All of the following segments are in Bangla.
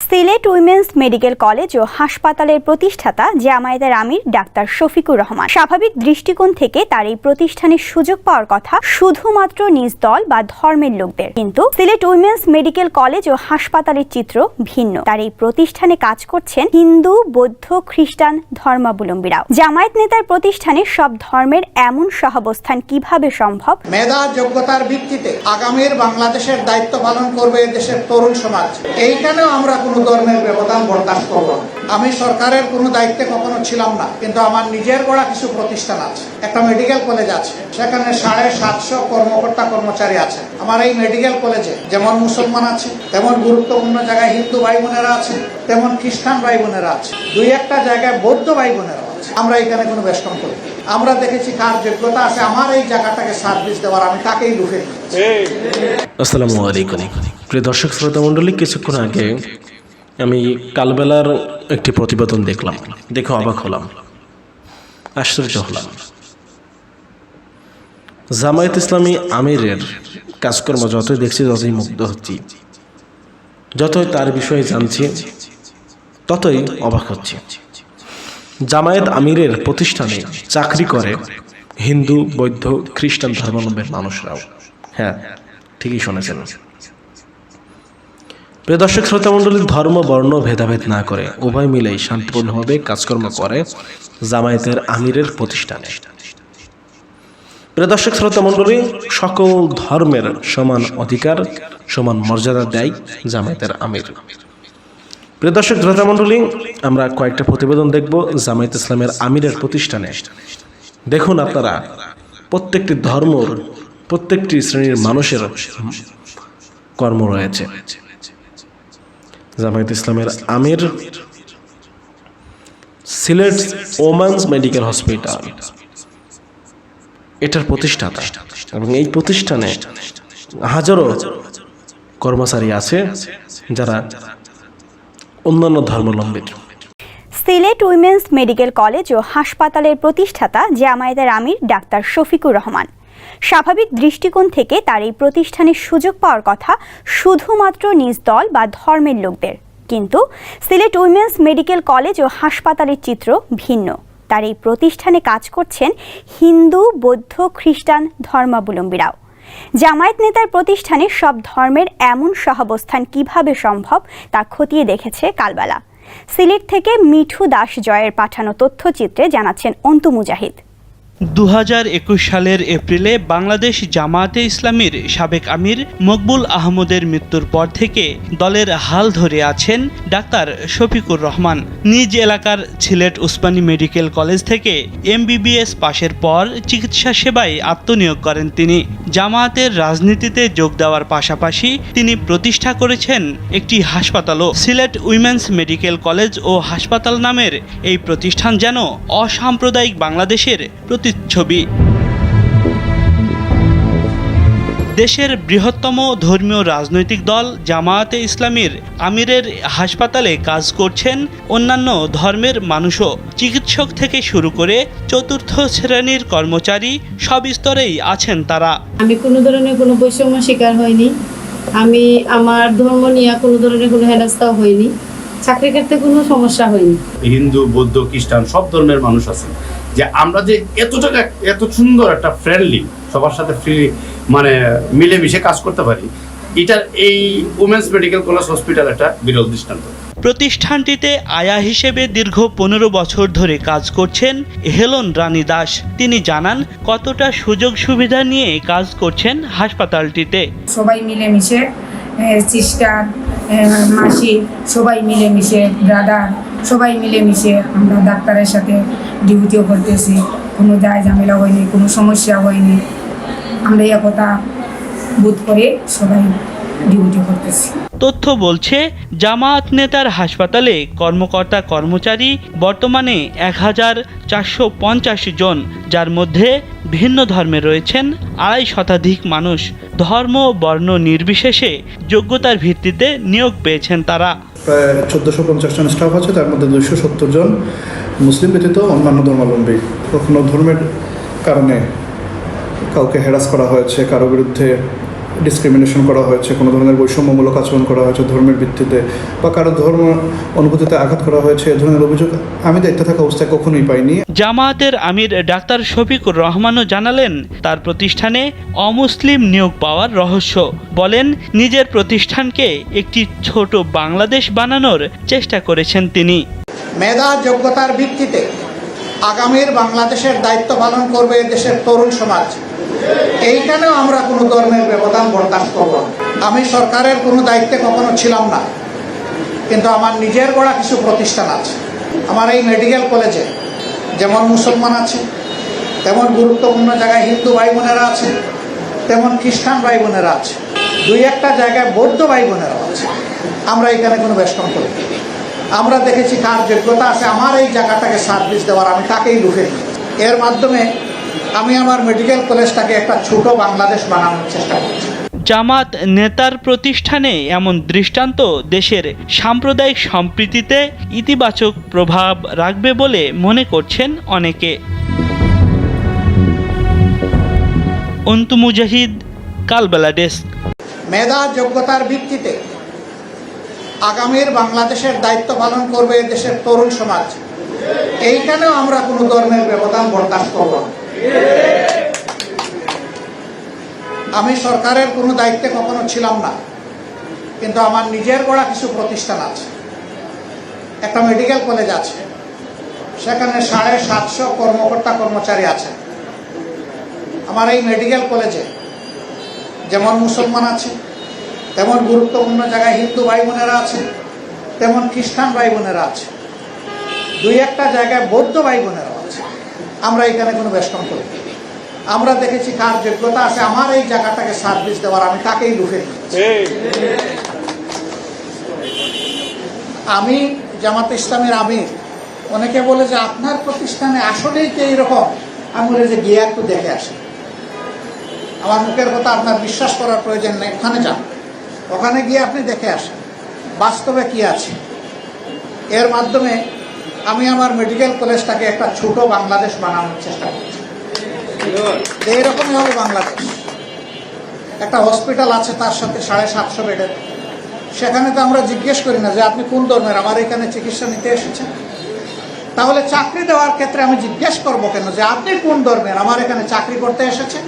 সিলেট উইমেন্স মেডিকেল কলেজ ও হাসপাতালের প্রতিষ্ঠাতা জামায়াতের আমির ডাক্তার শফিকুর রহমান। স্বাভাবিক দৃষ্টিকোণ থেকে তার এই প্রতিষ্ঠানের সুযোগ পাওয়ার কথা শুধুমাত্র নিজ দল বা ধর্মের লোকদের। কিন্তু সিলেট উইমেন্স মেডিকেল কলেজ ও হাসপাতালের চিত্র ভিন্ন। তার এই প্রতিষ্ঠানে কাজ করছেন হিন্দু, বৌদ্ধ, খ্রিস্টান ধর্মাবলম্বীরাও। জামায়াত নেতার প্রতিষ্ঠানে সব ধর্মের এমন সহাবস্থান কীভাবে সম্ভব? মেধা যোগ্যতার ভিত্তিতে আগামীর বাংলাদেশের দায়িত্ব পালন করবে দেশের তরুণ সমাজ। এইখানেও আমরা কোনো ধর্মের ব্যবধান বরদাস্ত করব আমি সরকারের কোনো দায়িত্বে কখনো ছিলাম না, কিন্তু আমার নিজের গড়া কিছু প্রতিষ্ঠান আছে। একটা মেডিকেল কলেজ আছে, সেখানে সাড়ে সাতশো কর্মকর্তা কর্মচারী আছে। আমার এই মেডিকেল কলেজে যেমন মুসলমান আছে, তেমন গুরুত্বপূর্ণ জায়গায় হিন্দু ভাই বোনেরা আছে, তেমন খ্রিস্টান ভাই বোনেরা আছে। দুই একটা জায়গায় বৌদ্ধ ভাই বোনেরা আছে। আমরা এখানে কোনো বেষ্টন করি আমরা দেখেছি কার যোগ্যতা আছে, আমার এই জায়গাটাকে সার্ভিস দেওয়ার, আমি তাকেই নিয়েছি। আসসালামু আলাইকুম। প্রিয় দর্শক শ্রোতা মণ্ডলী কিছুক্ষণ আগে আমি কালবেলার একটি প্রতিবেদন দেখলাম। দেখে অবাক হলাম। আশ্চর্য হলাম। জামায়াত ইসলামী আমিরের কাজকর্ম যতই দেখছি ততই মুগ্ধ হচ্ছি, যতই তার বিষয়ে জানছি, ততই অবাক হচ্ছি। জামায়াত আমিরের প্রতিষ্ঠানে চাকরি করে হিন্দু, বৌদ্ধ, খ্রিস্টান ধর্মাবলম্বীর মানুষরাও। হ্যাঁ ঠিকই শুনেছেন। প্রিয় দর্শক শ্রোতা মণ্ডলীর ধর্ম, বর্ণ, ভেদাভেদ না করে উভয় মিলেই শান্তিপূর্ণভাবে কাজকর্ম করে জামায়াতের আমিরের প্রতিষ্ঠানে। প্রিয় দর্শক শ্রোতা মণ্ডলী সকল ধর্মের সমান অধিকার, সমান মর্যাদা দেয় জামায়াতের আমির। প্রিয় দর্শক শ্রোতা মণ্ডলী আমরা কয়েকটা প্রতিবেদন দেখব জামায়াত ইসলামের আমিরের প্রতিষ্ঠানে। দেখুন আপনারা, প্রত্যেকটি ধর্মর প্রত্যেকটি শ্রেণির মানুষের কর্ম রয়েছে। জামায়াত ইসলামের আমির, সিলেট ওমান্স মেডিকেল হসপিটাল। এটার প্রতিষ্ঠাতা এবং এই প্রতিষ্ঠানে হাজারো কর্মচারী আছে যারা অন্যান্য ধর্মাবলম্বীর সিলেট উইমেন্স মেডিকেল কলেজ ও হাসপাতালের প্রতিষ্ঠাতা জামায়াতের আমির ডাক্তার শফিকুর রহমান। স্বাভাবিক দৃষ্টিকোণ থেকে তার এই প্রতিষ্ঠানের সুযোগ পাওয়ার কথা শুধুমাত্র নিজ দল বা ধর্মের লোকদের। কিন্তু সিলেট উইমেন্স মেডিকেল কলেজ ও হাসপাতালের চিত্র ভিন্ন। তার এই প্রতিষ্ঠানে কাজ করছেন হিন্দু, বৌদ্ধ, খ্রিস্টান ধর্মাবলম্বীরাও। জামায়াত নেতার প্রতিষ্ঠানে সব ধর্মের এমন সহাবস্থান কীভাবে সম্ভব তা খতিয়ে দেখেছে কালবেলা। সিলেট থেকে মিঠু দাস জয়ের পাঠানো তথ্যচিত্রে জানাচ্ছেন অন্তু মুজাহিদ। দু হাজার একুশ সালের এপ্রিলে বাংলাদেশ জামায়াতে ইসলামীর সাবেক আমির মকবুল আহমদের মৃত্যুর পর থেকে দলের হাল ধরে আছেন ডাক্তার শফিকুর রহমান। নিজ এলাকার সিলেট উসমানী মেডিকেল কলেজ থেকে এমবিবিএস পাশের পর চিকিৎসা সেবায় আত্মনিয়োগ করেন তিনি। জামায়াতের রাজনীতিতে যোগ দেওয়ার পাশাপাশি তিনি প্রতিষ্ঠা করেছেন একটি হাসপাতালও। সিলেট উইমেন্স মেডিকেল কলেজ ও হাসপাতাল নামের এই প্রতিষ্ঠান যেন অসাম্প্রদায়িক বাংলাদেশের প্রতিচ্ছবি। দেশের বৃহত্তম ধর্মীয় রাজনৈতিক দল জামায়াতে ইসলামীর আমিরের হাসপাতালে কাজ করছেন অন্যান্য ধর্মের মানুষও। চিকিৎসক থেকে শুরু করে চতুর্থ শ্রেণির কর্মচারী সব স্তরেই আছেন তারা। আমি কোনো ধরনের কোনো বৈষম্য শিকার হয়নি আমি আমার ধর্ম নিয়ে কোনো ধরনের কোনো হেনস্থাও হয়নি চাকরি ক্ষেত্রে কোনো সমস্যা হয়নি হিন্দু বৌদ্ধ খ্রিস্টান সব ধর্মের মানুষ আছেন। যে আমরা যে এতটা এত সুন্দর একটা ফ্রেন্ডলি সবার সাথে ফ্রি মানে মিলেমিশে কাজ করতে পারি এটা এই উমেন্স মেডিকেল কলেজ হসপিটাল একটা বিরল দৃষ্টান্ত। প্রতিষ্ঠানটিতে আয়া হিসেবে দীর্ঘ পনেরো বছর ধরে কাজ করছেন হেলন রানী দাস। তিনি জানান কতটা সুযোগ সুবিধা নিয়ে কাজ করছেন হাসপাতালটিতে। সবাই মিলেমিশে সিস্টার মাসি সবাই মিলেমিশে ব্রাদার সবাই মিলেমিশে আমরা ডাক্তারের সাথে ডিউটিও করতেছি। কোনো দায় ঝামেলা হয়নি, কোনো সমস্যা হয়নি। আমরা একতা বোধ করে সবাই ডিউটি করতেছি। তথ্য বলছে জামায়াত নেতার হাসপাতালে কর্মকর্তা কর্মচারী বর্তমানে এক হাজার চারশো পঞ্চাশ জন যার মধ্যে ভিন্ন ধর্মে রয়েছেন আড়াই শতাধিক মানুষ। ধর্ম বর্ণ নির্বিশেষে যোগ্যতার ভিত্তিতে নিয়োগ পেয়েছেন তারা। প্রায় চোদ্দোশো পঞ্চাশ জন স্টাফ আছে তার মধ্যে দুশো সত্তর জন মুসলিম ব্যতীত অন্যান্য ধর্মাবলম্বী। কখনো ধর্মের কারণে কাউকে হ্যারাস করা হয়েছে কারও বিরুদ্ধে ডিসক্রিমিনেশন করা হয়েছে কোনো ধরনের বৈষম্যমূলক আচরণ করা হয়েছে ধর্মের ভিত্তিতে বা কারও ধর্ম অনুভূতিতে আঘাত করা হয়েছে এ ধরনের অভিযোগ আমি দায়িত্বে থাকা অবস্থায় কখনোই পাইনি। জামায়াতের আমির ডাক্তার শফিকুর রহমানও জানালেন তার প্রতিষ্ঠানে অমুসলিম নিয়োগ পাওয়ার রহস্য। বলেন নিজের প্রতিষ্ঠানকে একটি ছোট বাংলাদেশ বানানোর চেষ্টা করেছেন তিনি। মেধা যোগ্যতার ভিত্তিতে আগামীর বাংলাদেশের দায়িত্ব পালন করবে দেশের তরুণ সমাজ। এইখানেও আমরা কোনো ধর্মের ব্যবধান বরদাস্ত করব আমি সরকারের কোনো দায়িত্বে কখনো ছিলাম না। কিন্তু আমার নিজের গড়া কিছু প্রতিষ্ঠান আছে। আমার এই মেডিকেল কলেজে যেমন মুসলমান আছে, তেমন গুরুত্বপূর্ণ জায়গায় হিন্দু ভাই বোনেরা আছে, তেমন খ্রিস্টান ভাই বোনেরা আছে, দুই একটা জায়গায় বৌদ্ধ ভাই বোনেরাও আছে। আমরা এখানে কোনো বেষ্টন করি আমরা দেখেছি কার যোগ্যতা আছে, আমার এই জায়গাটাকে সার্ভিস দেওয়ার, আমি তাকেই নিই। এর মাধ্যমে আমি আমার মেডিকেল কলেজটাকে একটা ছোট বাংলাদেশ বানানোর চেষ্টা করছি। জামাত নেতার প্রতিষ্ঠানে এমন দৃষ্টান্ত দেশের সাম্প্রদায়িক সম্প্রীতিতে ইতিবাচক প্রভাব রাখবে বলে মনে করছেন অনেকে। অন্তু মুজাহিদ কালবেলা ডেস্ক। মেধা যোগ্যতার ভিত্তিতে আগামীর বাংলাদেশের দায়িত্ব পালন করবে দেশের তরুণ সমাজ। এইখানেও আমরা কোনো ধর্মের ব্যবধান বরদাস্ত করব না। আমি সরকারের কোনো দায়িত্বে কখনো ছিলাম না, কিন্তু আমার নিজের গড়া কিছু প্রতিষ্ঠান আছে। একটা মেডিকেল কলেজ আছে, সেখানে সাড়ে সাতশো কর্মকর্তা কর্মচারী আছে। আমার এই মেডিকেল কলেজে যেমন মুসলমান আছে, তেমন গুরুত্বপূর্ণ জায়গায় হিন্দু ভাই বোনেরা আছে, তেমন খ্রিস্টান ভাই বোনেরা আছে। দুই একটা জায়গায় বৌদ্ধ ভাই বোনেরাও আছে আমরা এখানে কোনো বেষ্টন করি। আমরা দেখেছি কার যোগ্যতা আছে আমার এই জায়গাটাকে সার্ভিস দেওয়ার আমি তাকেই নিয়েছি। আমি জামাত ইসলামের আমির অনেকে বলে যে আপনার প্রতিষ্ঠানে আসলেই কি এইরকম আমি বলে যে গিয়ে একটু দেখে আসি। আমার মুখের কথা আপনার বিশ্বাস করার প্রয়োজন নেই ওখানে যান। ওখানে গিয়ে আপনি দেখে আসেন বাস্তবে কি আছে। এর মাধ্যমে আমি আমার মেডিকেল কলেজটাকে একটা ছোট বাংলাদেশ বানানোর চেষ্টা করছি। এইরকমই হবে বাংলাদেশ। একটা হসপিটাল আছে তার সাথে সাড়ে সাতশো বেডের সেখানে তো আমরা জিজ্ঞেস করি না যে আপনি কোন ধর্মের? আমার এখানে চিকিৎসা নিতে এসেছেন? তাহলে চাকরি দেওয়ার ক্ষেত্রে আমি জিজ্ঞেস করব কেন যে আপনি কোন ধর্মের? আমার এখানে চাকরি করতে এসেছেন?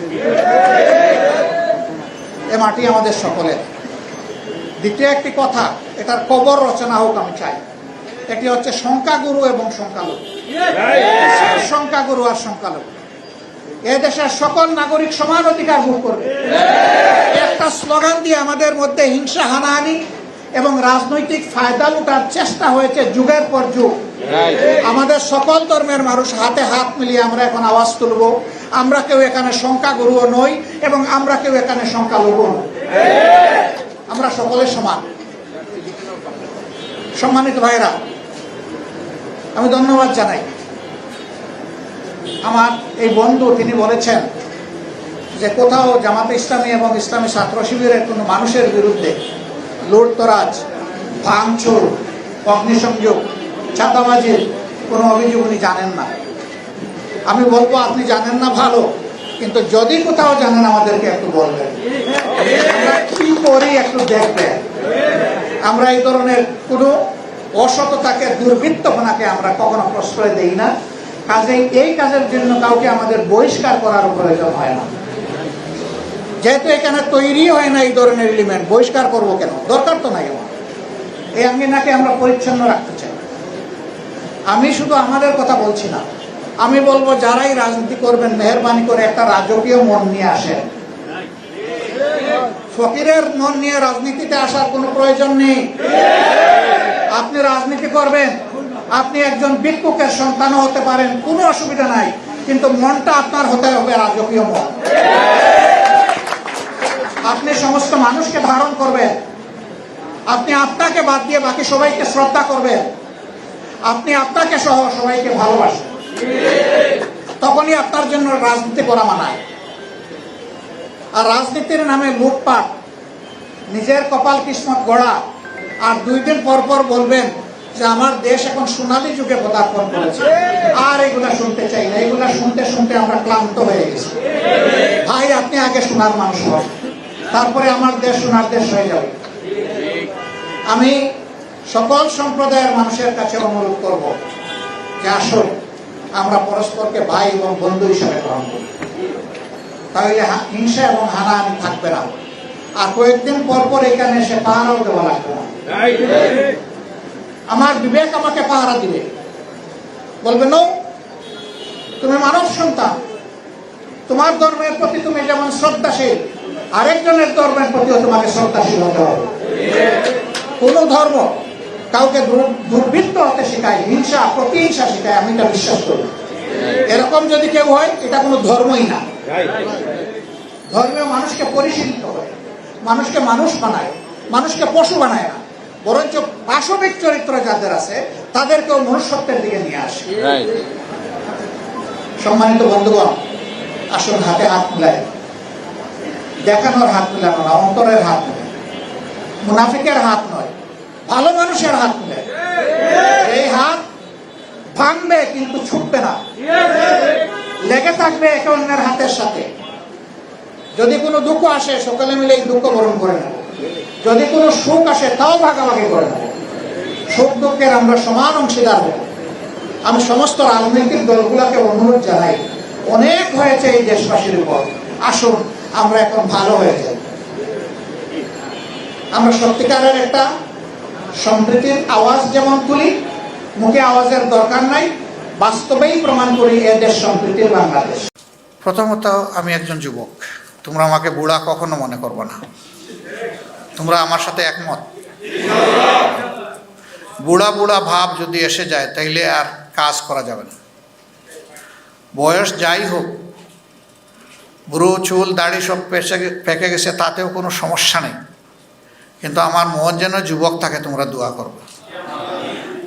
এ মাটি আমাদের সকলের। দ্বিতীয় একটি কথা এটার কবর রচনা হোক আমি চাই। এটি হচ্ছে সংখ্যাগুরু এবং সংখ্যালঘু। সংখ্যাগুরু আর সংখ্যালঘু। এ দেশের সকল নাগরিক সমান অধিকার ভোগ করবে। একটা স্লোগান দিয়ে আমাদের মধ্যে হিংসা, হানাহানি এবং রাজনৈতিক ফায়দা লুটার চেষ্টা হয়েছে যুগের পর যুগ। আমাদের সকল ধর্মের মানুষ হাতে হাত মিলিয়ে আমরা এখন আওয়াজ তুলব। আমরা কেউ এখানে সংখ্যাগুরুও নই এবং আমরা কেউ এখানে সংখ্যালঘু নই। আমরা সকলে সমান। সম্মানিত ভাইরা আমি ধন্যবাদ জানাই। আমার এই বন্ধু, তিনি বলেছেন যে কোথাও জামাতে ইসলামী এবং ইসলামী ছাত্র শিবিরের কোনো মানুষের বিরুদ্ধে লুটতরাজ, ভাঙচুর, অগ্নিসংযোগ ছাতাবাজির কোনো অভিযোগ উনি জানেন না। আমি বলব, আপনি জানেন না ভালো, কিন্তু যদি কোথাও জানেন, আমাদেরকে একটু বলবেন। আমরা কি করি একটু দেখবেন। আমরা এই ধরনের কোনো অসততাকে, দুর্বৃত্তপনাকে আমরা কখনো প্রশ্রয় দেই না। কাজেই এই কাজের জন্য কাউকে আমাদের বহিষ্কার করার প্রয়োজন হয় না। যেহেতু এখানে তৈরি হয় না এই ধরনের এলিমেন্ট বহিষ্কার করব কেন? দরকার তো নাই আমার। এই আঙ্গিনাকে আমরা পরিচ্ছন্ন রাখতে চাই। আমি শুধু আমাদের কথা বলছি না। আমি বলব, যারাই রাজনীতি করবেন, মেহরবানি করে একটা রাজকীয় মন নিয়ে আসেন। ফকিরের মন নিয়ে রাজনীতিতে আসার কোনো প্রয়োজন নেই। আপনি রাজনীতি করবেন, আপনি একজন ভিক্ষুকের সন্তানও হতে পারেন, কোনো অসুবিধা নাই, কিন্তু মনটা আপনার হতে হবে রাজকীয় মন। আপনি সমস্ত মানুষকে ধারণ করবেন, আপনি আপনাকে বাদ দিয়ে বাকি সবাইকে শ্রদ্ধা করবেন, আপনি আপনাকে সহ সবাইকে ভালোবাসেন। তখনই আপনার জন্য রাজনীতি করা মানায়। আর রাজনীতির নামে লুটপাট, নিজের কপাল কিসমত গড়া আর দুই দিন পর পর বলবেন যে আমার দেশ এখন সোনালি যুগে পদার্পণ করেছে। আর এগুলা শুনতে চাই না, এগুলা শুনতে শুনতে আমরা ক্লান্ত হয়ে গেছি। ভাই, আপনি আগে শোনার মানুষ হন, তারপরে আমার দেশ সোনার দেশ হয়ে যাবে। আমি সকল সম্প্রদায়ের মানুষের কাছে অনুরোধ করব যে আসুন, আমরা পরস্পরকে ভাই এবং বন্ধু হিসাবে গ্রহণ করি। তাহলে হিংসা এবং হানাহানি থাকবে না। আর কয়েকদিন পর পর এখানে এসে পাহারাও দেওয়া লাগবে না। আমার বিবেক আমাকে পাহারা দিবে। বলবে তুমি মানব সন্তান। তোমার ধর্মের প্রতি তুমি যেমন শ্রদ্ধাশীল, আরেকজনের ধর্মের প্রতিও তোমাকে শ্রদ্ধাশীল হতে হবে। কোন ধর্ম কাউকে দুর্বৃত্ত হতে শেখায়, হিংসা, প্রতিহিংসা শেখায়, আমি এটা বিশ্বাস করি। এরকম যদি কেউ হয়, এটা কোনো ধর্মই না। ধর্মীয় মানুষকে পরিশীলিত হয়, মানুষকে মানুষ বানায়, মানুষকে পশু বানায় না। বরঞ্চ পাশবিক চরিত্র যাদের আছে তাদেরকেও মনুষ্যত্বের দিকে নিয়ে আসে। সম্মানিত বন্ধুগণ আসুন হাতে হাত মিলাই। দেখানোর হাত মিলানো না অন্তরের হাত মিলাই। মুনাফিকের হাত নয় ভালো মানুষের হাত মিলাই। এই হাত ভাঙবে কিন্তু ছুটবে না। লেগে থাকবে একে অন্যের হাতের সাথে। যদি কোনো দুঃখ আসে সকলে মিলে এই দুঃখ বরণ করে নেব। যদি কোনো সুখ আসে, তাও ভাগাভাগি করে নেব সুখ দুঃখের আমরা সমান অংশীদার হব আমি সমস্ত রাজনৈতিক দলগুলোকে অনুরোধ জানাই, অনেক হয়েছে এই দেশবাসীর উপর। আসুন, আমরা এখন ভালো হয়ে যাই। আমরা সত্যিকারের একটা সম্প্রীতির আওয়াজ যেমন তুলি, মুখে আওয়াজের দরকার নাই, বাস্তবেই প্রমাণ করি এ দেশ সম্প্রীতির বাংলাদেশ। প্রথমত আমি একজন যুবক, তোমরা আমাকে বুড়া কখনো মনে করব না। তোমরা আমার সাথে একমত। বুড়া বুড়া ভাব যদি এসে যায়, তাইলে আর কাজ করা যাবে না। বয়স যাই হোক বুড়ো চুল, দাড়ি সব পেঁচে পেকে গেছে, তাতেও কোনো সমস্যা নেই। কিন্তু আমার মন যেন যুবক থাকে, তোমরা দোয়া করবে।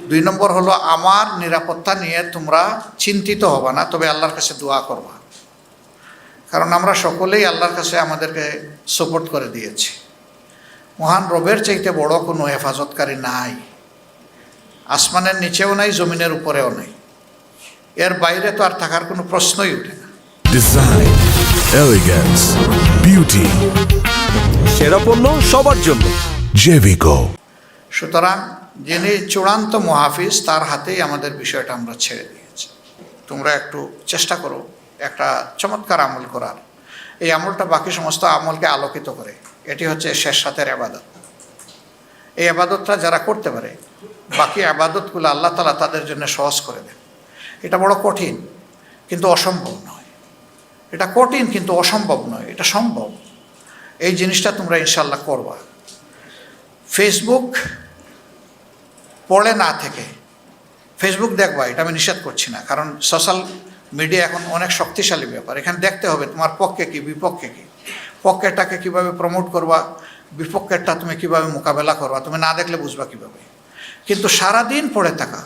দুই নম্বর হলো, আমার নিরাপত্তা নিয়ে তোমরা চিন্তিত হবে না, তবে আল্লাহর কাছে দোয়া করবা। কারণ আমরা সকলেই আল্লাহর কাছে আমাদেরকে সাপোর্ট করে দিয়েছি। মহান রবের চাইতে বড় কোনো হেফাজতকারী নাই। আসমানের নিচেও নাই জমিনের উপরেও নাই। এর বাইরে তো আর থাকার কোনো প্রশ্নই ওঠে না। ডিজাইন এলিগেন্স বিউটি সেরা পণ্য সবার জন্য। জেভিকো সুতরাং যিনি চূড়ান্ত মহাফিজ তার হাতেই আমাদের বিষয়টা আমরা ছেড়ে দিয়েছি। তোমরা একটু চেষ্টা করো একটা চমৎকার আমল করার। এই আমলটা বাকি সমস্ত আমলকে আলোকিত করে। এটি হচ্ছে শেষ সাথের আবাদত। এই আবাদতটা যারা করতে পারে, বাকি আবাদতগুলো আল্লাহ তালা তাদের জন্য সহজ করে দেন। এটা বড় কঠিন, কিন্তু অসম্ভব নয়। এটা কঠিন, কিন্তু অসম্ভব নয়। এটা সম্ভব। এই জিনিসটা তোমরা ইনশাল্লাহ করবা। ফেসবুক পড়ে না থেকে ফেসবুক দেখবা, এটা আমি নিষেধ করছি না। কারণ সোশ্যাল মিডিয়া এখন অনেক শক্তিশালী ব্যাপার। এখানে দেখতে হবে তোমার পক্ষে কি, বিপক্ষে কি। পক্ষেরটাকে কীভাবে প্রমোট করবা, বিপক্ষেরটা তুমি কীভাবে মোকাবেলা করবা, তুমি না দেখলে বুঝবা কীভাবে। কিন্তু সারাদিন পড়ে থাকা,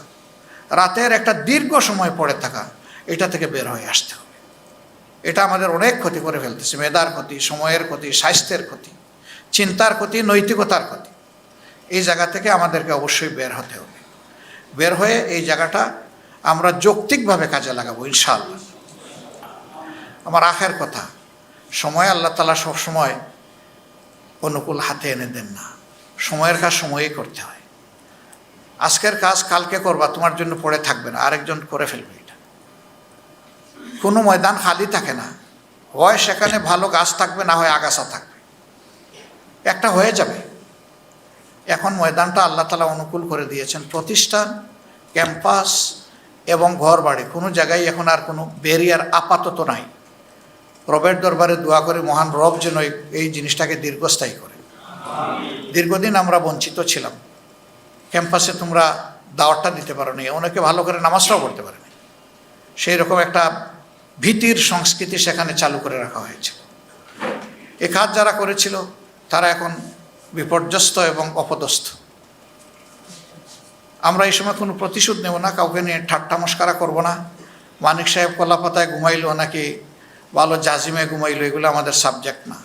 রাতের একটা দীর্ঘ সময় পড়ে থাকা, এটা থেকে বের হয়ে আসতে হবে। এটা আমাদের অনেক ক্ষতি করে ফেলতেছে, মেধার ক্ষতি, সময়ের ক্ষতি, স্বাস্থ্যের ক্ষতি, চিন্তার ক্ষতি, নৈতিকতার ক্ষতি। এই জায়গা থেকে আমাদেরকে অবশ্যই বের হতে হবে। বের হয়ে এই জায়গাটা আমরা যৌক্তিকভাবে কাজে লাগাবো, ইনশাআল্লাহ। আমার আখের কথা সময় আল্লাহ তালা সবসময় অনুকূল হাতে এনে দেন না। সময়ের কাজ সময়েই করতে হয়। আজকের কাজ কালকে করবা, তোমার জন্য পড়ে থাকবে না, আরেকজন করে ফেলবে এটা। কোনো ময়দান খালি থাকে না। হয় সেখানে ভালো গাছ থাকবে, না হয় আগাছা থাকবে। একটা হয়ে যাবে। এখন ময়দানটা আল্লাহ তালা অনুকূল করে দিয়েছেন। প্রতিষ্ঠান, ক্যাম্পাস এবং ঘর বাড়ি কোনো জায়গায় এখন আর কোনো ব্যারিয়ার আপাতত নাই। রবের দরবারে দোয়া করে মহান রব যেন এই- জিনিসটাকে দীর্ঘস্থায়ী করে। দীর্ঘদিন আমরা বঞ্চিত ছিলাম। ক্যাম্পাসে তোমরা দাওয়াতটা দিতে পারো নি অনেকে ভালো করে নামাজটাও পড়তে পারেনি। সেই রকম একটা ভীতির সংস্কৃতি সেখানে চালু করে রাখা হয়েছে। এ কাজ যারা করেছিল, তারা এখন বিপর্যস্ত এবং অপদস্থ। আমরা এই সময় কোনো প্রতিশোধ নেব না, কাউকে নিয়ে ঠাট্টা মস্কারা করব না। মানিক সাহেব কলাপাতায় ঘুমাইলো নাকি ভালো জাজিমে ঘুমাইলো, এগুলো আমাদের সাবজেক্ট না।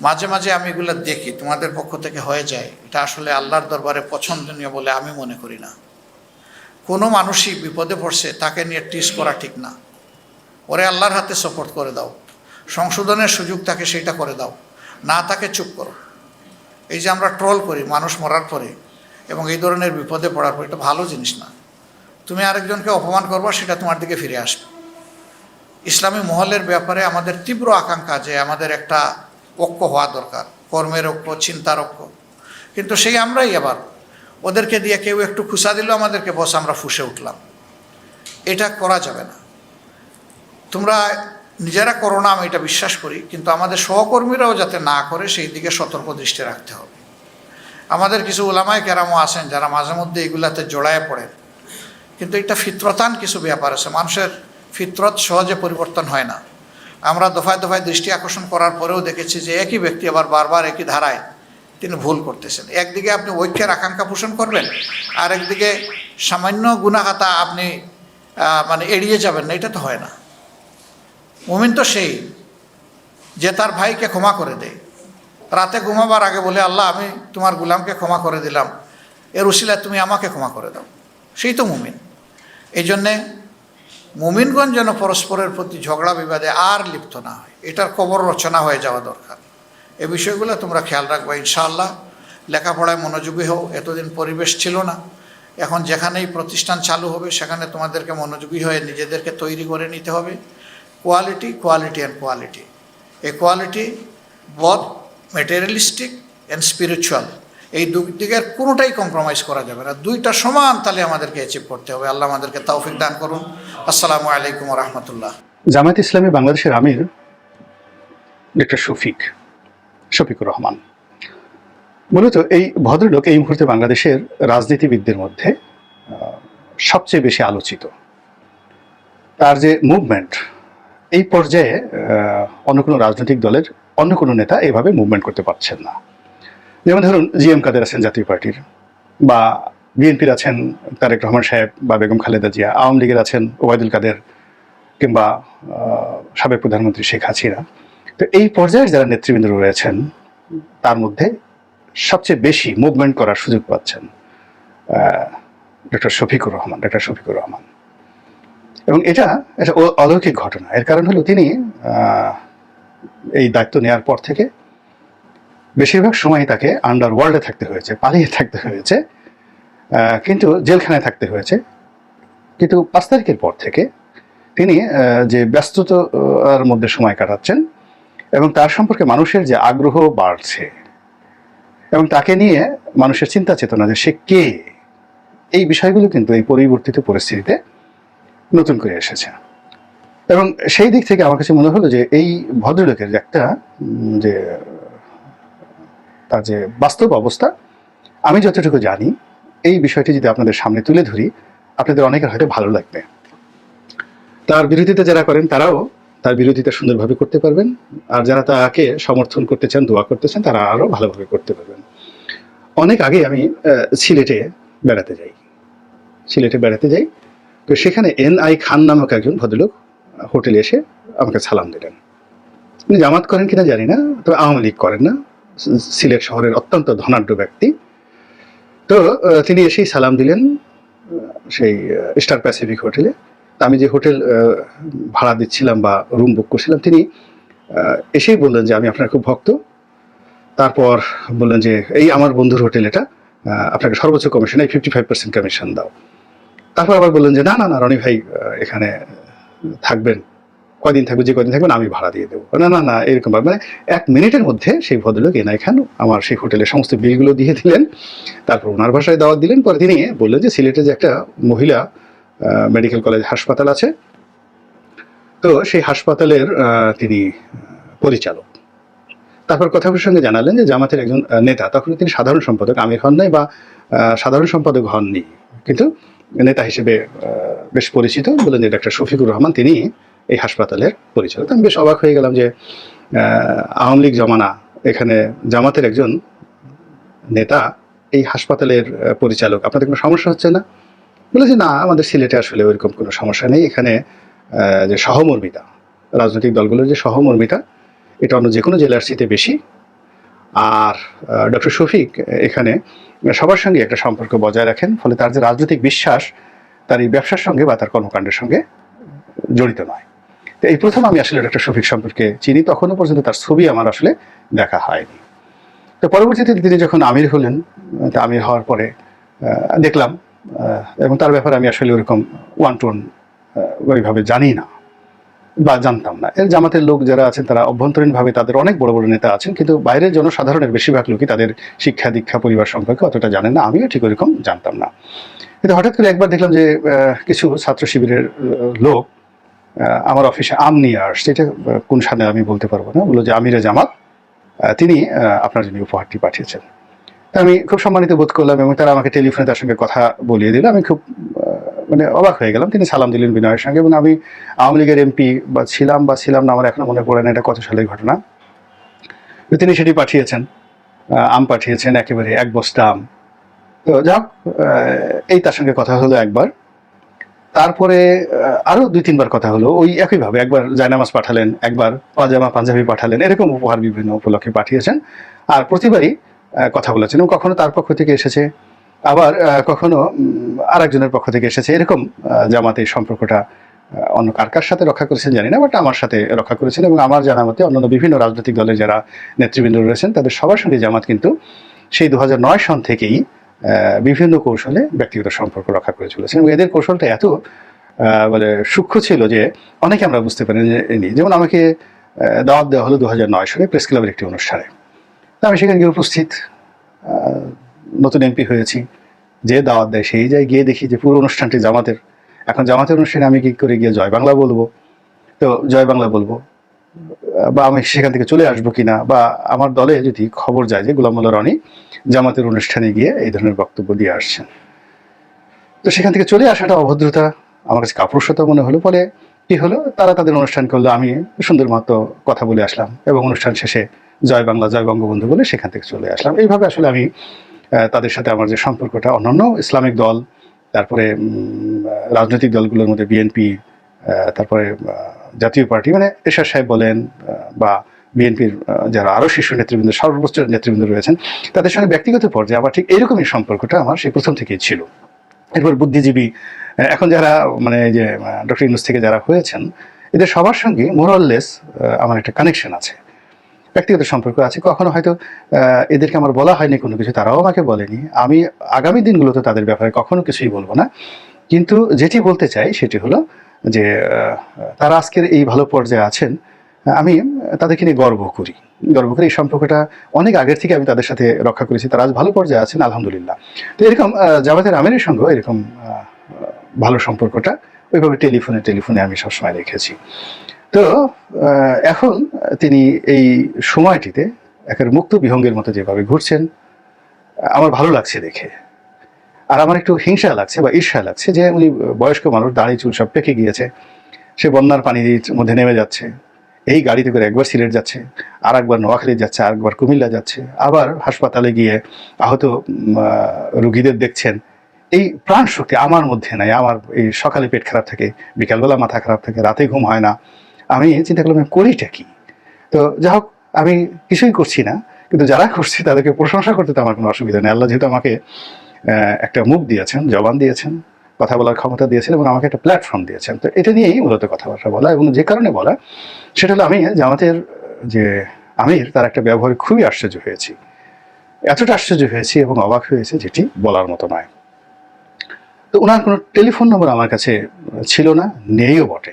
মাঝে মাঝে আমি এগুলো দেখি, তোমাদের পক্ষ থেকে হয়ে যায়। এটা আসলে আল্লাহর দরবারে পছন্দনীয় বলে আমি মনে করি না। কোনো মানুষই বিপদে পড়ছে, তাকে নিয়ে টিস করা ঠিক না। ওরে আল্লাহর হাতে সাপোর্ট করে দাও। সংশোধনের সুযোগ তাকে সেটা করে দাও। না, তাকে চুপ করো। এই যে আমরা ট্রল করি, মানুষ মরার পরে, এবং এই ধরনের বিপদে পড়ার পরে, এটা ভালো জিনিস না। তুমি আরেকজনকে অপমান করব, সেটা তোমার দিকে ফিরে আসবে। ইসলামী মহলের ব্যাপারে আমাদের তীব্র আকাঙ্ক্ষা যে আমাদের একটা ঐক্য হওয়া দরকার, কর্মের ঐক্য, চিন্তার ঐক্য। কিন্তু সেই আমরাই আবার, ওদেরকে দিয়ে কেউ একটু খুশা দিল আমাদেরকে, বস, আমরা ফুসে উঠলাম। এটা করা যাবে না। তোমরা নিজেরা করো না, আমি এটা বিশ্বাস করি, কিন্তু আমাদের সহকর্মীরাও যাতে না করে, সেই দিকে সতর্ক দৃষ্টি রাখতে হবে। আমাদের কিছু ওলামায় কেরামও আছেন যারা মাঝে মধ্যে এগুলাতে জড়ায় পড়েন। কিন্তু এটা ফিত্রতান কিছু ব্যাপার আছে। মানুষের ফিতরত সহজে পরিবর্তন হয় না। আমরা দফায় দফায় দৃষ্টি আকর্ষণ করার পরেও দেখেছি যে একই ব্যক্তি আবার বারবার একই ধারায় তিনি ভুল করতেছেন। একদিকে আপনি ঐক্যের আকাঙ্ক্ষা পোষণ করবেন আর একদিকে সামান্য গুণাখাতা আপনি মানে এড়িয়ে যাবেন না, এটা তো হয় না। মুমিন তো সেই যে তার ভাইকে ক্ষমা করে দেয়। রাতে ঘুমাবার আগে বলে, আল্লাহ, আমি তোমার গুলামকে ক্ষমা করে দিলাম। এর উসিলায় তুমি আমাকে ক্ষমা করে দাও। সেই তো মুমিন। এই জন্যে মুমিনগঞ্জ যেন পরস্পরের প্রতি ঝগড়া বিবাদে আর লিপ্ত না হয়। এটার কবর রচনা হয়ে যাওয়া দরকার। এ বিষয়গুলো তোমরা খেয়াল রাখবে ইনশাআল্লাহ। লেখাপড়ায় মনোযোগী হও, এতদিন পরিবেশ ছিল না। এখন যেখানেই প্রতিষ্ঠান চালু হবে, সেখানে তোমাদেরকে মনোযোগী হয়ে নিজেদেরকে তৈরি করে নিতে হবে। Quality quality and quality. এই quality both materialistic and spiritual. এই দিকের কোনোটাই কম্প্রোমাইজ করা যাবে না। দুইটা সমান তাহলে আমাদেরকে অ্যাচিভ করতে হবে। আল্লাহ আমাদেরকে তৌফিক দান করুন। আসসালামু আলাইকুম রহমতুল্লাহ। জামায়াত ইসলামী বাংলাদেশের আমির ডক্টর শফিক, শফিকুর রহমান। মূলত এই ভদ্রলোক এই মুহূর্তে বাংলাদেশের রাজনীতিবিদদের মধ্যে সবচেয়ে বেশি আলোচিত। তার যে মুভমেন্ট এই পর্যায়ে অন্য কোনো রাজনৈতিক দলের অন্য কোনো নেতা এভাবে মুভমেন্ট করতে পারছেন না। যেমন ধরুন জি এম কাদের আছেন জাতীয় পার্টির, বা বিএনপির আছেন তারেক রহমান সাহেব বা বেগম খালেদা জিয়া, আওয়ামী লীগের আছেন ওবায়দুল কাদের কিংবা সাবেক প্রধানমন্ত্রী শেখ হাসিনা। তো এই পর্যায়ের যারা নেতৃবৃন্দ রয়েছেন, তার মধ্যে সবচেয়ে বেশি মুভমেন্ট করার সুযোগ পাচ্ছেন ডক্টর শফিকুর রহমান, ডক্টর শফিকুর রহমান। এবং এটা অ- অলৌকিক ঘটনা। এর কারণ হলো তিনি এই দায়িত্ব নেওয়ার পর থেকে বেশিরভাগ সময় তাকে আন্ডার ওয়ার্ল্ডে থাকতে হয়েছে, পালিয়ে থাকতে হয়েছে কিন্তু জেলখানায় থাকতে হয়েছে। কিন্তু পাঁচ তারিখের পর থেকে তিনি যে ব্যস্ততার মধ্যে সময় কাটাচ্ছেন এবং তার সম্পর্কে মানুষের যে আগ্রহ বাড়ছে এবং তাকে নিয়ে মানুষের চিন্তা চেতনা যে সে কে, এই বিষয়গুলো কিন্তু এই পরিবর্তিত পরিস্থিতিতে নতুন করে এসেছে। এবং সেই দিক থেকে আমার কাছে মনে হলো যে এই ভদ্রলোকের একটা যে তার যে বাস্তব অবস্থা, আমি যতটুকু জানি, এই বিষয়টি যদি আপনাদের সামনে তুলে ধরি, আপনাদের অনেকের হয়তো ভালো লাগবে। তার বিরোধিতা যারা করেন, তারাও তার বিরোধিতা সুন্দরভাবে করতে পারবেন। আর যারা তাকে সমর্থন করতে চান, দোয়া করতে চান, তারা আরও ভালোভাবে করতে পারবেন। অনেক আগে আমি সিলেটে বেড়াতে যাই। সিলেটে বেড়াতে যাই। তো সেখানে এন আই খান নামক একজন ভদ্রলোক, হোটেলে এসে আমাকে সালাম দিলেন। উনি জামাত করেন কিনা জানি না, তবে আওয়ামী লীগ করেন না। সিলেট শহরের অত্যন্ত ধনাঢ্য ব্যক্তি। তো তিনি এসেই সালাম দিলেন সেই স্টার প্যাসিফিক হোটেলে। আমি যে হোটেল ভাড়া দিচ্ছিলাম বা রুম বুক করছিলাম, তিনি এসেই বললেন যে আমি আপনার খুব ভক্ত। তারপর বললেন যে, এই আমার বন্ধুর হোটেল এটা আপনাকে সর্বোচ্চ কমিশন এই ফিফটি ফাইভ পার্সেন্ট কমিশন দাও। তারপর আবার বললেন যে, না না না, রনি ভাই এখানে থাকবেন। কয়দিন থাকবে, যে কয়দিন থাকবেন আমি ভাড়া দিয়ে দেবো। না না না, এরকম মানে এক মিনিটের মধ্যে সেই ভদ্রলোক এনাই খান, আমার সেই হোটেলের সমস্ত বিলগুলো দিয়ে দিলেন, তারপর ওনার ভাষায় দাওয়াত দিলেন, পরে তিনি বললেন যে, সিলেটে যে একটা মহিলা মেডিকেল কলেজ হাসপাতাল আছে, তো সেই হাসপাতালের তিনি পরিচালক। তারপর কথা প্রসঙ্গে জানালেন যে, জামাতের একজন নেতা, তখন তিনি সাধারণ সম্পাদক, আমির হন নাই বা সাধারণ সম্পাদক হননি। কিন্তু নেতা হিসেবে বেশ পরিচিত, বললেন যে, ডাক্তার শফিকুর রহমান, তিনি এই হাসপাতালের পরিচালক। আমি বেশ অবাক হয়ে গেলাম যে আওয়ামী লীগ জমানা এখানে জামাতের একজন নেতা এই হাসপাতালের পরিচালক। আপনাদের কোনো সমস্যা হচ্ছে না? বলে যে না, আমাদের সিলেটে আসলে ওইরকম কোনো সমস্যা নেই। এখানে যে সহমর্মিতা, রাজনৈতিক দলগুলোর যে সহমর্মিতা, এটা অন্য যে কোনো জেলার সিতে বেশি। আর ডক্টর শফিক এখানে সবার সঙ্গে একটা সম্পর্ক বজায় রাখেন, ফলে তার যে রাজনৈতিক বিশ্বাস, তার এই ব্যবসার সঙ্গে বা তার কর্মকাণ্ডের সঙ্গে জড়িত নয়। এই প্রথম আমি আসলে ডক্টর শফিক সম্পর্কে চিনি, তখনও পর্যন্ত তার ছবি আমার আসলে দেখা হয়নি। তো পরবর্তীতে তিনি যখন আমির হলেন, তা আমির হওয়ার পরে দেখলাম এবং তার ব্যাপারে আমি আসলে ওরকম ওয়ান টু ওয়ান ওইভাবে জানি না বা জানতাম না। এর জামাতের লোক যারা আছেন, তারা অভ্যন্তরীণভাবে তাদের অনেক বড় বড় নেতা আছেন, কিন্তু বাইরের জনসাধারণের বেশিরভাগ লোকই তাদের শিক্ষা, দীক্ষা, পরিবার সম্পর্কে অতটা জানেন না। আমিও ঠিক ওরকম জানতাম না। কিন্তু হঠাৎ করে একবার দেখলাম যে কিছু ছাত্র শিবিরের লোক আমার অফিসে আম নিয়ে আসছে। এটা কোন সালে আমি বলতে পারব না। বলল যে, আমিরা জামাত তিনি আপনার জন্য উপহারটি পাঠিয়েছেন। আমি খুব সম্মানিত বোধ করলাম এবং তারা আমাকে টেলিফোনে তার সঙ্গে কথা বলিয়ে দিল। আমি খুব মানে অবাক হয়ে গেলাম। তিনি সালাম দিলেন বিনয়ের সঙ্গে এবং আমি আওয়ামী লীগের এমপি বা ছিলাম বা ছিলাম না, আমার এখনও মনে পড়ে না এটা কত সালের ঘটনা। তিনি সেটি পাঠিয়েছেন আম পাঠিয়েছেন, একেবারে এক বস্তা আম। তো যাক এই তার সঙ্গে কথা হলো একবার। তারপরে আরও দুই তিনবার কথা হলো। ওই একইভাবে একবার জায়নামাজ পাঠালেন, একবার পাজামা, পাঞ্জাবি পাঠালেন, এরকম উপহার বিভিন্ন উপলক্ষে পাঠিয়েছেন। আর প্রতিবারই কথা বলেছেন এবং কখনো তার পক্ষ থেকে এসেছে, আবার কখনো আর একজনের পক্ষ থেকে এসেছে। এরকম জামাতে সম্পর্কটা অন্য কার কার সাথে রক্ষা করেছেন জানি না, বাট আমার সাথে রক্ষা করেছেন এবং আমার জানা মতে অন্যান্য বিভিন্ন রাজনৈতিক দলের যারা নেতৃবৃন্দ রয়েছেন, তাদের সবার সঙ্গে জামাত কিন্তু সেই দু হাজার নয় সন থেকেই বিভিন্ন কৌশলে ব্যক্তিগত সম্পর্ক রক্ষা করে চলেছেন এবং এদের কৌশলটা এত আহ, মানে সূক্ষ্ম ছিল যে অনেকে আমরা বুঝতে পারি নি যেমন আমাকে দাওয়াত দেওয়া হলো দু হাজার সালে প্রেস ক্লাবের একটি অনুষ্ঠানে। আমি সেখানে গিয়ে উপস্থিত নতুন এমপি হয়েছি। যে দাওয়াত দেয় সেই যায় গিয়ে দেখি যে পুরো অনুষ্ঠানটি জামাতের। এখন জামাতের অনুষ্ঠানে আমি কি করে গিয়ে জয় বাংলা বলব? তো জয় বাংলা বলব। বা আমি সেখান থেকে চলে আসব কিনা, বা আমার দলে যদি খবর যায় যে গোলাম মোল্লা রনি জামাতের অনুষ্ঠানে গিয়ে এই ধরনের বক্তব্য দিয়ে আসছেন। তো সেখান থেকে চলে আসাটা অভদ্রতা, আমার কাছে কাপুরুষতা মনে হলো। ফলে কি হলো? তারা তাদের অনুষ্ঠান করল, আমি সুন্দর মতো কথা বলে আসলাম এবং অনুষ্ঠান শেষে জয় বাংলা, জয় বঙ্গবন্ধু বলে সেখান থেকে চলে আসলাম। এইভাবে আসলে আমি তাদের সাথে আমার যে সম্পর্কটা অন্যান্য ইসলামিক দল, তারপরে রাজনৈতিক দলগুলোর মধ্যে বিএনপি তারপরে জাতীয় পার্টি মানে এরশাদ সাহেব বলেন বা বিএনপির যারা আরও শীর্ষ নেতৃবৃন্দ, সর্বোচ্চ নেতৃবৃন্দ রয়েছেন, তাদের সঙ্গে ব্যক্তিগত পর্যায়ে আমার ঠিক এরকমই সম্পর্কটা আমার সেই প্রথম থেকেই ছিল। এরপর বুদ্ধিজীবী এখন যারা মানে যে ডক্টর ইউনুস থেকে যারা হয়েছেন, এদের সবার সঙ্গে মোরাললেস আমার একটা কানেকশন আছে। ব্যক্তিগত সম্পর্ক আছে, কখনো হয়তো এদেরকে আমার বলা হয়নি, কোনো কিছু, তারাও আমাকে বলেনি। আমি আগামী দিনগুলোতে তাদের ব্যাপারে কখনো কিছুই বলব না। কিন্তু যেটি বলতে চাই, সেটি হলো যে তারা আজকের এই ভালো পর্যায়ে আছেন, আমি তাদেরকে নিয়ে গর্ব করি। গর্ব করি, এই সম্পর্কটা অনেক আগের থেকে আমি তাদের সাথে রক্ষা করেছি, তারা আজ ভালো পর্যায়ে আছেন, আলহামদুলিল্লাহ। তো এরকম জামাতের আমিরের সঙ্গেও এরকম ভালো সম্পর্কটা ওইভাবে টেলিফোনে টেলিফোনে আমি সবসময় রেখেছি। তো এখন তিনি এই সময়টিতে একের মুক্ত বিহঙ্গের মতো যেভাবে ঘুরছেন, আমার ভালো লাগছে দেখে। আর আমার একটু হিংসা লাগছে বা ঈর্ষা লাগছে যে উনি বয়স্ক মানুষ, দাড়ি, চুল সব পেকে গিয়েছে। সে বন্যার পানির মধ্যে নেমে যাচ্ছে। এই গাড়িতে করে একবার সিলেট যাচ্ছে আর একবার নোয়াখালী যাচ্ছে আর একবার কুমিল্লা যাচ্ছে, আবার হাসপাতালে গিয়ে আহত রুগীদের দেখছেন। এই প্রাণ শক্তি আমার মধ্যে নাই, আমার এই সকালে পেট খারাপ থাকে, বিকালবেলা মাথা খারাপ থাকে, রাতে ঘুম হয় না। আমি চিন্তা করলাম করিটা কি? তো যা হোক, আমি কিছুই করছি না, কিন্তু যারা করছে তাদেরকে প্রশংসা করতে তো আমার কোনো অসুবিধা নেই। আল্লাহ যেহেতু আমাকে একটা মুখ দিয়েছেন, জবান দিয়েছেন, কথা বলার ক্ষমতা দিয়েছেন এবং আমাকে একটা প্ল্যাটফর্ম দিয়েছেন। তো এটা নিয়েই মূলত কথাবার্তা বলা এবং যে কারণে বলা, সেটা হলো আমি জামাতের, যে আমির, তার একটা ব্যবহারে খুবই আশ্চর্য হয়েছি। এতটা আশ্চর্য হয়েছি এবং অবাক হয়েছে যেটি বলার মতো নয়। তো ওনার কোনো টেলিফোন নম্বর আমার কাছে ছিল না, নেইও বটে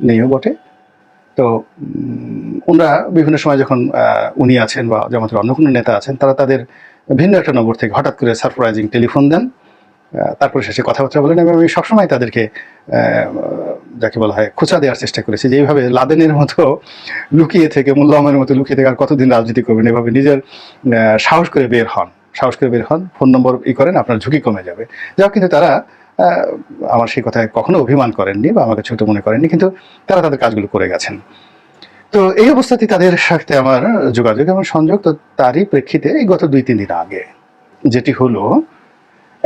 নেইও বটে। তো ওনারা বিভিন্ন সময় যখন উনি আছেন বা জামাতের অন্য কোনো নেতা আছেন, তারা তাদের ভিন্ন একটা নম্বর থেকে হঠাৎ করে সারপ্রাইজিং টেলিফোন দেন। তারপরে শেষে কথাবার্তা বলেন এবং আমি সবসময় তাদেরকে যাকে বলা হয় খোঁচা দেওয়ার চেষ্টা করেছি। যে এইভাবে লাদেনের মতো লুকিয়ে থেকে মোল্লামের মতো লুকিয়ে থেকে আর কতদিন রাজনীতি করবেন, এভাবে নিজের সাহস করে বের হন, সাহস করে বের হন, ফোন নম্বর ই করেন, আপনার ঝুঁকি কমে যাবে। যাও কিন্তু তারা আমার সেই কথায় কখনো অভিমান করেননি বা আমাকে ছোট মনে করেননি, কিন্তু তারা তাদের কাজগুলো করে গেছেন। তো এই অবস্থাতে তাদের সাথে আমার যোগাযোগ এবং সংযোগ। তো তারই প্রেক্ষিতে এই গত দুই, তিন দিন আগে যেটি হলো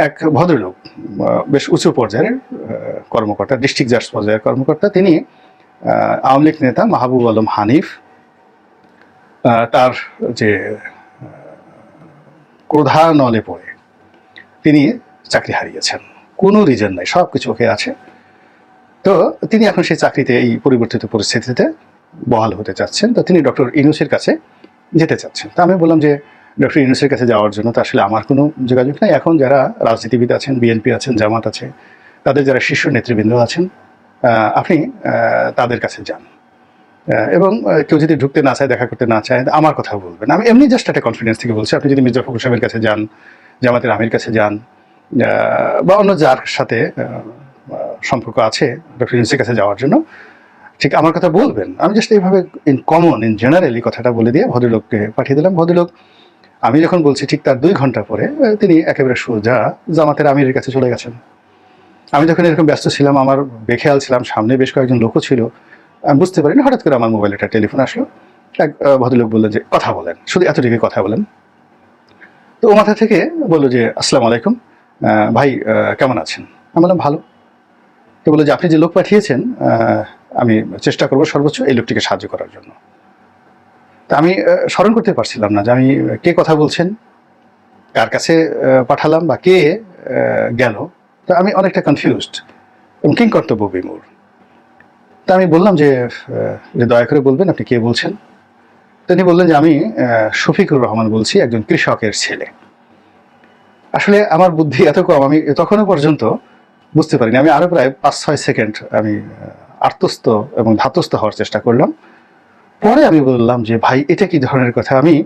এক ভদ্রলোক, বেশ উঁচু পর্যায়ের কর্মকর্তা, ডিস্ট্রিক্ট জাজ পর্যায়ের কর্মকর্তা। তিনি আওয়ামী লীগ নেতা মাহবুব আলম হানিফ তার যে ক্রোধানলে পড়ে তিনি চাকরি হারিয়েছেন। কোনো রিজন নাই সব কিছু ওকে আছে। তো তিনি এখন সেই চাকরিতে, এই পরিবর্তিত পরিস্থিতিতে বহাল হতে চাচ্ছেন, তো তিনি ডক্টর ইনুসের কাছে যেতে চাচ্ছেন। তা আমি বললাম যে, ডক্টর ইনুসের কাছে যাওয়ার জন্য তো আসলে আমার কোনো যোগাযোগ নেই। এখন যারা রাজনীতিবিদ আছেন, বিএনপি আছেন, জামাত আছে, তাদের যারা শীর্ষ নেতৃবৃন্দ আছেন আপনি তাদের কাছে যান। এবং কেউ যদি ঢুকতে না চায়, দেখা করতে না চায়, আমার কথা বলবেন। আমি এমনি জাস্ট একটা কনফিডেন্স থেকে বলছি, আপনি যদি মির্জা ফখরুল সাহেবের কাছে যান, জামাতের আমির কাছে যান বা অন্য যার সাথে সম্পর্ক আছে, ডক্টর ইউনুসের কাছে যাওয়ার জন্য ঠিক, আমার কথা বলবেন। আমি জাস্ট এইভাবে ইন কমন ইন জেনারেলি কথাটা বলে দিয়ে ভদ্রলোককে পাঠিয়ে দিলাম। ভদ্রলোক, আমি যখন বলছি ঠিক তার দুই ঘণ্টা পরে তিনি একেবারে সোজা জামাতের আমিরের কাছে চলে গেছেন। আমি যখন এরকম ব্যস্ত ছিলাম, আমার বেখেয়াল ছিলাম, সামনে বেশ কয়েকজন লোকও ছিল, আমি বুঝতে পারিনি, হঠাৎ করে আমার মোবাইলে একটা টেলিফোন আসলো। এক ভদ্রলোক বললেন যে, কথা বলেন, শুধু এতটুকু কথা বলেন। তো ও মাথা থেকে বলল যে, আসসালামু আলাইকুম ভাই কেমন আছেন? আমি বললাম, ভালো। তো বলল যে, আপনি যে লোক পাঠিয়েছেন আমি চেষ্টা করব সর্বোচ্চ এই লোকটিকে সাহায্য করার জন্য। তা আমি স্মরণ করতে পারছিলাম না যে আমি কে কথা বলছেন, কার কাছে পাঠালাম বা কে গেল। তা আমি অনেকটা কনফিউজড এবং কিং কর্তব্য বিমূর তা আমি বললাম যে দয়া করে বলবেন আপনি কে বলছেন? তিনি বললেন যে আমি শফিকুর রহমান বলছি, একজন কৃষকের ছেলে। আসলে আমার বুদ্ধি এত কম, আমি তখনও পর্যন্ত বুঝতে পারিনি। আমি আরও প্রায় পাঁচ ছয় সেকেন্ড আমি আত্মস্থ এবং ধাতস্থ হওয়ার চেষ্টা করলাম। পরে আমি বললাম যে, ভাই, এটা কি ধরনের কথা? আমি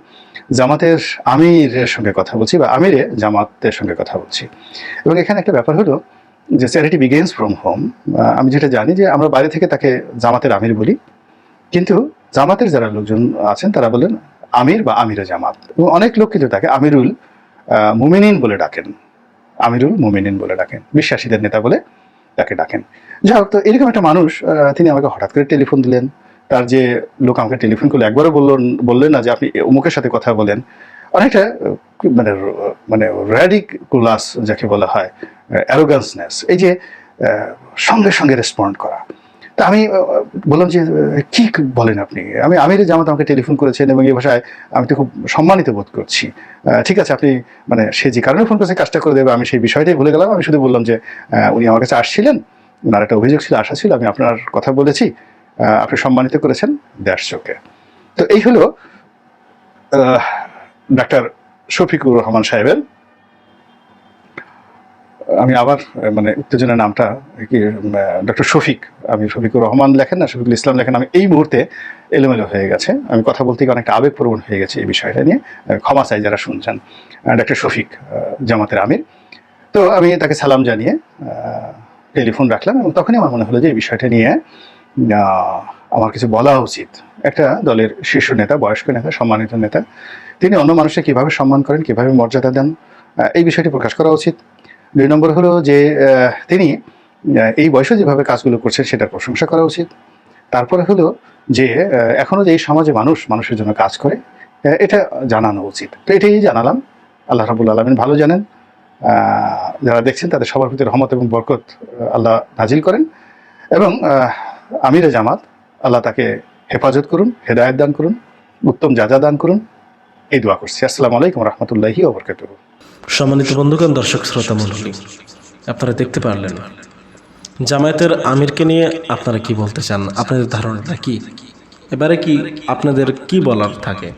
জামাতের আমিরের সঙ্গে কথা বলছি বা আমিরে জামাতের সঙ্গে কথা বলছি। এবং এখানে একটা ব্যাপার হলো যে চ্যারিটি বিগেন্স ফ্রম হোম আমি যেটা জানি যে, আমরা বাইরে থেকে তাকে জামাতের আমির বলি। কিন্তু জামাতের যারা লোকজন আছেন, তারা বলেন, আমির বা আমিরে জামাত। এবং অনেক লোক কিন্তু তাকে আমিরুল মুমিনিন বলে ডাকেন। আমিরুল মুমিনিন বলে ডাকেন। বিশ্বাসীদের নেতা বলে তাকে ডাকেন। যাই হোক, তো এরকম একটা মানুষ তিনি আমাকে হঠাৎ করে টেলিফোন দিলেন। তার যে লোক আমাকে টেলিফোন করল, একবারও বললেন বললেন না যে আপনি অমুকের সাথে কথা বলেন। অনেকটা মানে মানে র্যাডিক র্যাডিকুলাস যাকে বলা হয় অ্যারোগান্সনেস এই যে সঙ্গে সঙ্গে রেসপন্ড করা। তা আমি বললাম যে কি বলেন আপনি? আমি আমির জামাত আমাকে টেলিফোন করেছেন এবং এই ভাষায় আমি তো খুব সম্মানিত বোধ করছি। ঠিক আছে, আপনি মানে সে যে কারণে ফোন করেছে কাজটা করে দেবে, আমি সেই বিষয়টাই ভুলে গেলাম। আমি শুধু বললাম যে উনি আমার কাছে আসছিলেন ওনার একটা অভিযোগ ছিল, আশা ছিল, আমি আপনার কথা বলেছি। আপনি সম্মানিত করেছেন দেশ চোখে। তো এই হলো ডাক্তার শফিকুর রহমান সাহেবের আমি আবার মানে উত্তেজনার নামটা কি ডক্টর শফিক, আমি শফিকুর রহমান লেখেন না শফিকুল ইসলাম লেখেন। আমি এই মুহূর্তে এলোমেলো হয়ে গেছে। আমি কথা বলতে গিয়ে অনেকটা আবেগপ্রবণ হয়ে গেছে এই বিষয়টা নিয়ে। ক্ষমা চাই যারা শুনছেন। ডক্টর শফিক জামাতের আমির। তো আমি তাকে সালাম জানিয়ে টেলিফোন রাখলাম এবং তখনই আমার মনে হলো যে এই বিষয়টা নিয়ে আমার কিছু বলা উচিত। একটা দলের শীর্ষ নেতা, বয়স্ক নেতা, সম্মানিত নেতা, তিনি অন্য মানুষকে কীভাবে সম্মান করেন, কীভাবে মর্যাদা দেন এই বিষয়টি প্রকাশ করা উচিত। দুই নম্বর হলো যে তিনি এই বয়সে যেভাবে কাজগুলো করছেন সেটার প্রশংসা করা উচিত। তারপরে হলো যে আহ, এখনও যে এই সমাজে মানুষ মানুষের জন্য কাজ করে এটা জানানো উচিত। তো এটাই জানালাম। আল্লাহ রাবুল আলমিন ভালো জানেন। যারা দেখছেন তাদের সবার প্রতি রহমত এবং বরকত আল্লাহ নাজিল করেন। এবং আমিরে জামাত আল্লাহ তাকে হেফাজত করুন হেদায়ত দান করুন উত্তম যাজা দান করুন এই দোয়া করছি। আসসালামু আলাইকুম রহমতুল্লাহি ওবরকাতুহ সম্মানিত বন্ধুগণ, দর্শক শ্রোতা মণ্ডলী, আপনারা দেখতে পারলেন। জামায়াতের আমিরকে নিয়ে আপনারা কি বলতে চান? আপনাদের ধারণাটা কি? এবারে কি আপনাদের কি বলার থাকে?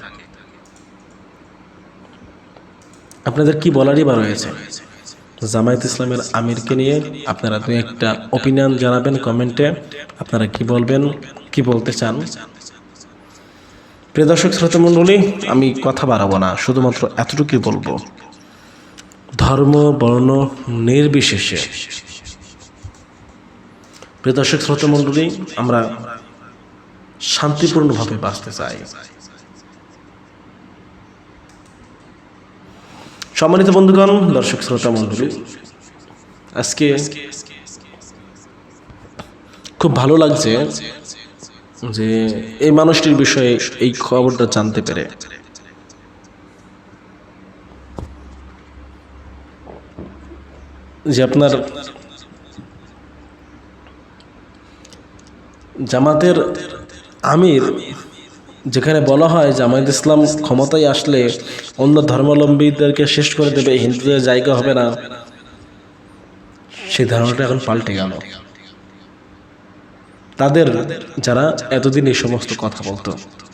আপনাদের কি বলারই বা রয়েছে? জামায়াত ইসলামের আমিরকে নিয়ে আপনারা দু একটা ওপিনিয়ন জানাবেন কমেন্টে। আপনারা কি বলবেন? কি বলতে চান? প্রিয় দর্শক শ্রোতা মণ্ডলী, আমি কথা বাড়াবো না, শুধুমাত্র এতটুকুই বলব। ধর্ম, বর্ণ নির্বিশেষে। প্রিয় দর্শক শ্রোতা মণ্ডলী আমরা শান্তিপূর্ণভাবে বাঁচতে চাই। সম্মানিত বন্ধুগণ, দর্শক শ্রোতা মণ্ডলী আজকে খুব ভালো লাগছে যে এই মানুষটির বিষয়ে এই খবরটা জানতে পেরে। যে আপনার জামাতের আমির, যেখানে বলা হয় জামায়াত ইসলাম ক্ষমতায় আসলে অন্য ধর্মাবলম্বীদেরকে শেষ করে দেবে, হিন্দুদের জায়গা হবে না। সেই ধারণাটা এখন পাল্টে গেল। তাদের যারা এতদিন এই সমস্ত কথা বলতো